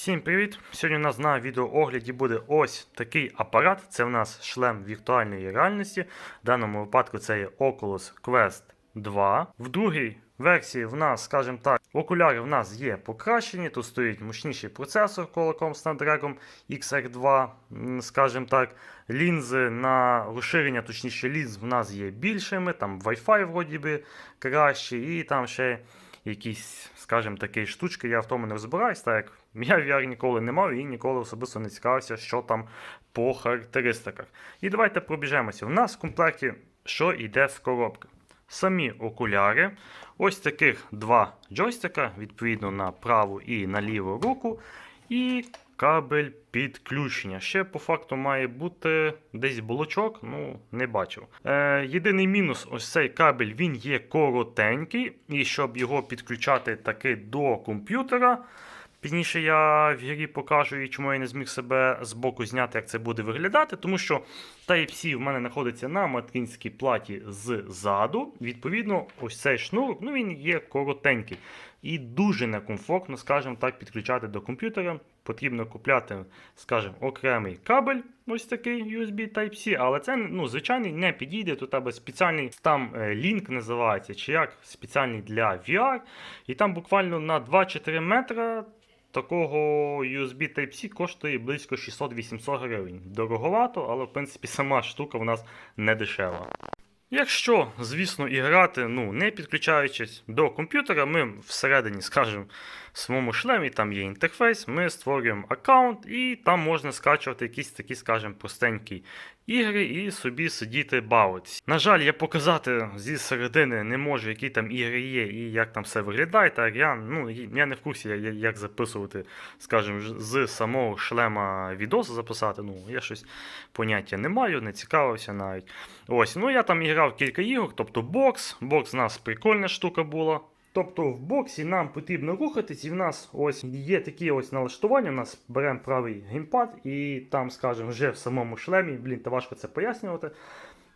Всім привіт! Сьогодні у нас на відеоогляді буде ось такий апарат. Це в нас шлем віртуальної реальності. В даному випадку це є Oculus Quest 2. В другій версії в нас, скажімо так, окуляри в нас є покращені. Тут стоїть мощніший процесор Qualcomm Snapdragon XR2, скажімо так. Лінзи на розширення, точніше, лінз в нас є більшими, там Wi-Fi вроді би краще, і там ще якісь, скажімо, такі штучки, я в тому не розбираюсь, так як я VR ніколи не мав і ніколи особисто не цікавився, що там по характеристиках. І давайте пробіжемося. У нас в комплекті що йде з коробки? Самі окуляри, ось таких два джойстика, відповідно на праву і на ліву руку, і кабель підключення. Ще по факту має бути десь блочок, ну не бачив. Е, єдиний мінус, ось цей кабель, він є коротенький, і щоб його підключати таки до комп'ютера. Пізніше я в грі покажу і чому я не зміг себе з боку зняти, як це буде виглядати, тому що Type-C в мене знаходиться на материнській платі ззаду. Відповідно, ось цей шнурок, ну він є коротенький і дуже некомфортно, скажімо так, підключати до комп'ютера. Потрібно купляти, скажімо, окремий кабель, ось такий USB Type-C, але це ну, звичайний не підійде. Тут тебе спеціальний там е, лінк називається, чи як спеціальний для VR. І там буквально на 2-4 метра такого USB Type-C коштує близько 600-800 гривень. Дороговато, але в принципі сама штука в нас не дешева. Якщо, звісно, і грати, ну, не підключаючись до комп'ютера, ми всередині, скажімо, в самому шлемі, там є інтерфейс, ми створюємо аккаунт і там можна скачувати якісь такі, скажімо, простенькі ігри і собі сидіти бавитись. На жаль, я показати зі середини не можу, які там ігри є і як там все виглядає. Так я ну, я не в курсі, як записувати, скажімо, з самого шлема відос записати. Ну, я щось поняття не маю, не цікавився навіть. Ось, ну я там і грав кілька ігор, тобто бокс. Бокс у нас прикольна штука була. Тобто в боксі нам потрібно рухатись, і в нас ось є такі ось налаштування. У нас беремо правий геймпад, і там, скажімо, вже в самому шлемі, блін, та важко це пояснювати.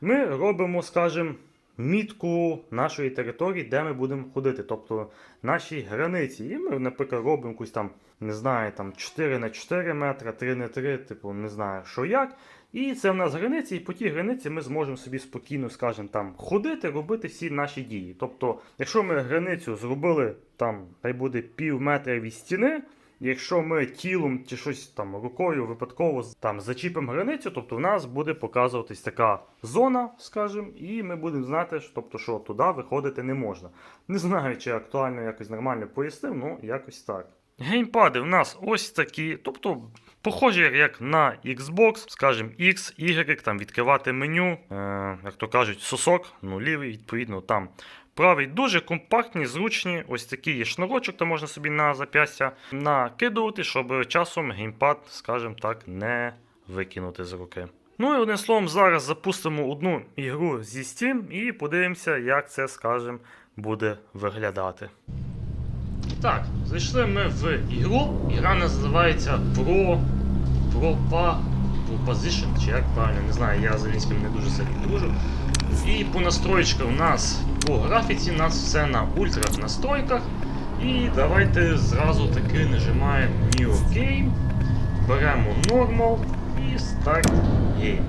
Ми робимо, скажімо, мітку нашої території, де ми будемо ходити, тобто наші границі. І ми, наприклад, робимо якусь там, не знаю, там 4 на 4 метри, 3 на 3, типу, не знаю, що як. І це в нас границі, і по тій границі ми зможемо собі спокійно, скажімо, там ходити, робити всі наші дії. Тобто, якщо ми границю зробили там, хай буде пів метра від стіни. Якщо ми тілом чи щось там рукою випадково там зачіпимо границю, тобто в нас буде показуватись така зона, скажімо, і ми будемо знати, що, тобто, що туди виходити не можна. Не знаю, чи актуально якось нормально пояснив, ну якось так. Геймпади в нас ось такі, тобто похожі як на Xbox, скажімо, X, Y, там відкривати меню, е, як то кажуть, сосок, ну лівий, відповідно, там правий. Дуже компактні, зручні. Ось такий є шнурочок, то можна собі на зап'ястя накидувати, щоб часом геймпад, скажімо так, не викинути з руки. Ну і одним словом, зараз запустимо одну ігру зі Steam і подивимося, як це, скажімо, буде виглядати. Так, зайшли ми в ігру. Ігра називається Pro Propa Proposition, чи як правильно, не знаю, я з англійським не дуже сильно дружу. І по настройкам у нас по графіці у нас все на ультра настройках. І давайте зразу таки нажимаємо New Game, беремо Normal і Start Game.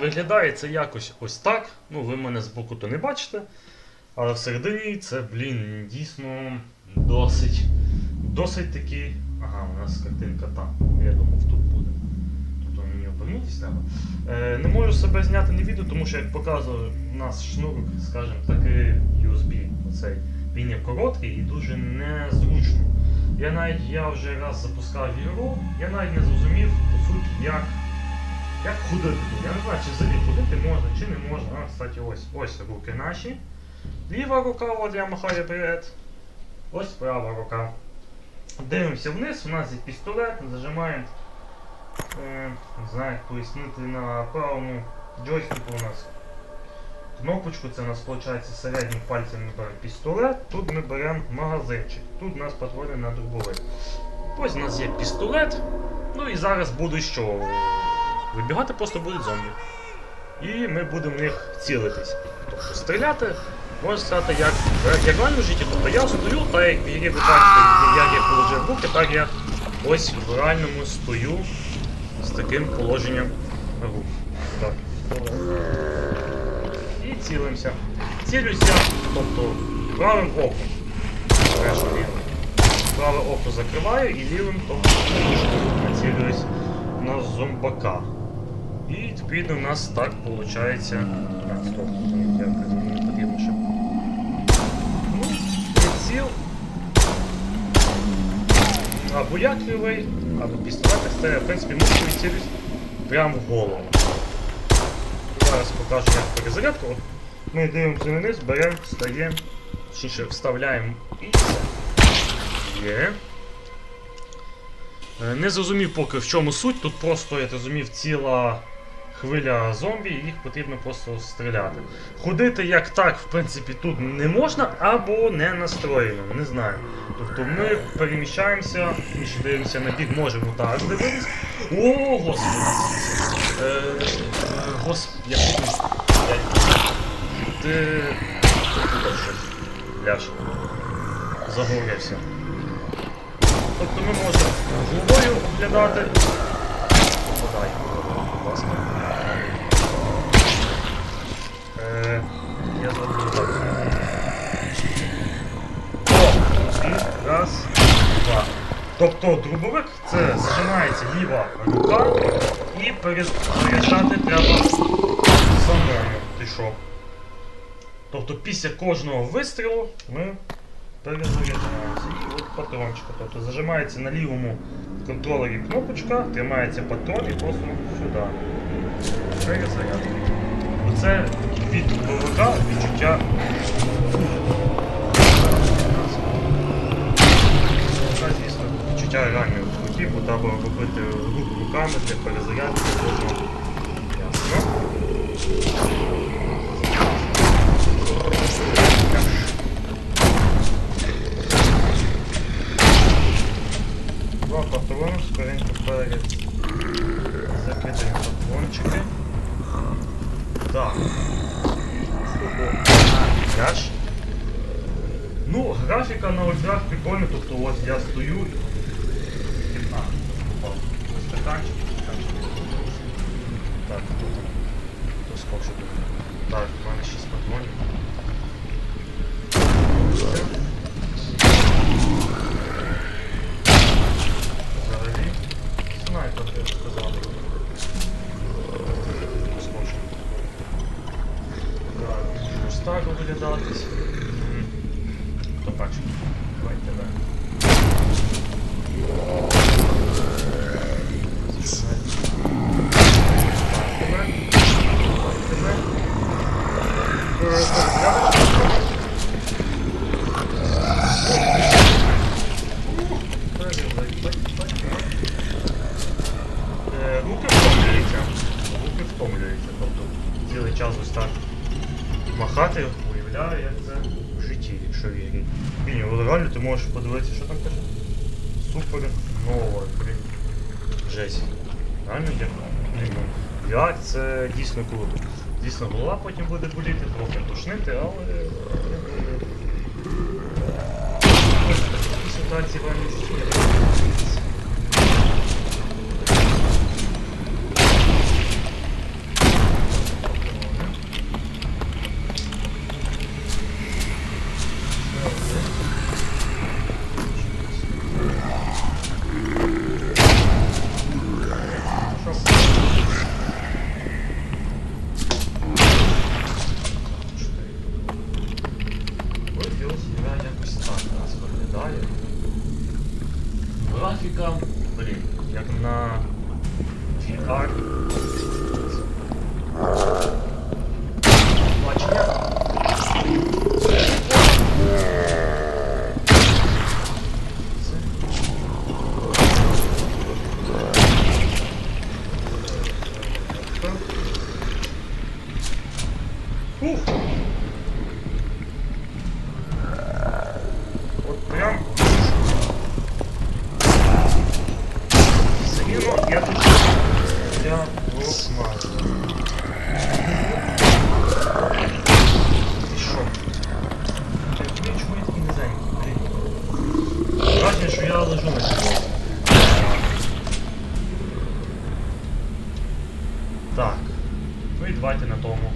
Виглядає це якось ось так. Ну, ви мене збоку то не бачите. Але всередині це, блін, дійсно досить. Досить таки. Ага, у нас картинка там. Я думав, тут Тобто треба. Е, не можу себе зняти на відео, тому що як показував у нас шнурок, скажімо, такий USB. Оцей. Він є короткий і дуже незручно. Я навіть я вже раз запускав ігру, я навіть не зрозумів по суті, як як ходити? Я не знаю, чи взагалі ходити можна, чи не можна. А, кстати, ось ось руки наші. Ліва рука, от я махаю вперед. Ось права рука. Дивимося вниз, у нас є пістолет, зажимаємо. Не знаю, пояснити на правому джойстику у нас. Кнопочку, це у нас виходить середнім пальцем ми беремо пістолет, тут ми беремо магазинчик, тут у нас патрони на дробовик. Ось у нас є пістолет. Ну і зараз буде що? Вибігати просто будуть зомбі. І ми будемо в них цілитись. Тобто стріляти можна сказати, як, в реальному житті. Тобто я стою, так як ви бачите, як я положив руки, так я ось в реальному стою з таким положенням рук. Так. І цілимося. Цілюся, тобто правим оком. Праве око закриваю і лівим тобто, націлююсь на зомбака. І відповідно в нас так виходить. А, стоп, я не потрібно ще. Ну, приціл. Або я кривий, або пістолет стає, в принципі, мушкою цілість прямо в голову. Зараз покажу, як перезарядку. От Ми дивимося вниз, беремо, встаємо, ще вставляємо і все. Є. Е, Не зрозумів поки в чому суть, тут просто, я зрозумів, ціла хвиля зомбі, і їх потрібно просто стріляти. Ходити як так, в принципі, тут не можна або не настроєно, не знаю. Тобто ми переміщаємося, і ще дивимося на бік, можемо так дивитися. О, господи! Е, Господи, я. Ти. Ляж. Заговорився. Тобто ми можемо головою оглядати. Подай, будь. Е, я зроблю так. О! Раз, два. Тобто дробовик це зажимається ліва рука і перез- треба самому. Ти що? Тобто після кожного вистрілу ми перезаряджаємося. І от патрончика. Тобто зажимається на лівому контролері кнопочка, тримається патрон і просто сюди. Перезарядка. Оце від дробовика відчуття. Це, звісно, відчуття реальної круті, бо треба робити рух руками для перезарядки. Ясно. Два патрони, скоренько перед закидаємо патрончики. Так. Ляж. Ну, графіка на ультрах прикольна, тобто ось я стою. А, попав. Стаканчик, стаканчик. Так, тут. Так, Руки втомлюються. Тобто цілий час ось так махати, уявляю, як це в житті, якщо в ігрі. Ні, от реально ти можеш подивитися, що там пише. Супер нове, блін. Жесть. Реально як блін, VR це дійсно круто. Дійсно, голова потім буде боліти, трохи тушнити, але. ось ситуації в реальному житті. я думаю, Так. Ну і давайте на тому.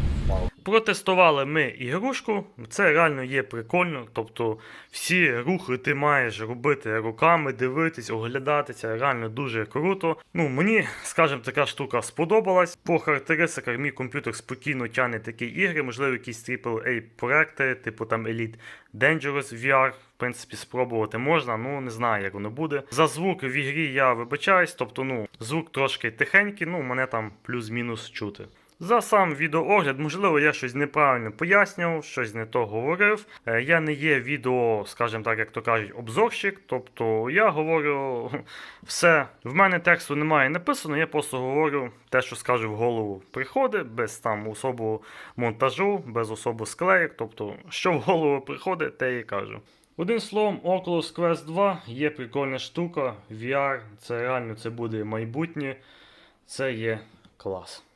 Протестували ми ігрушку. Це реально є прикольно. Тобто всі рухи ти маєш робити руками, дивитись, оглядатися. Реально дуже круто. Ну, мені, скажімо, така штука сподобалась. По характеристиках мій комп'ютер спокійно тягне такі ігри, можливо, якісь AAA проекти, типу там Elite Dangerous VR. В принципі, спробувати можна, ну не знаю, як воно буде. За звук в ігрі я вибачаюсь, тобто, ну, звук трошки тихенький, ну, мене там плюс-мінус чути. За сам відеоогляд, можливо, я щось неправильно пояснював, щось не то говорив. Е, Я не є відео, скажімо так, як то кажуть, обзорщик. Тобто я говорю все. В мене тексту немає написано, я просто говорю те, що скажу в голову приходить, без там особого монтажу, без особо склеїк. Тобто, що в голову приходить, те і кажу. Одним словом, Oculus Quest 2 є прикольна штука. VR, це реально це буде майбутнє. Це є клас.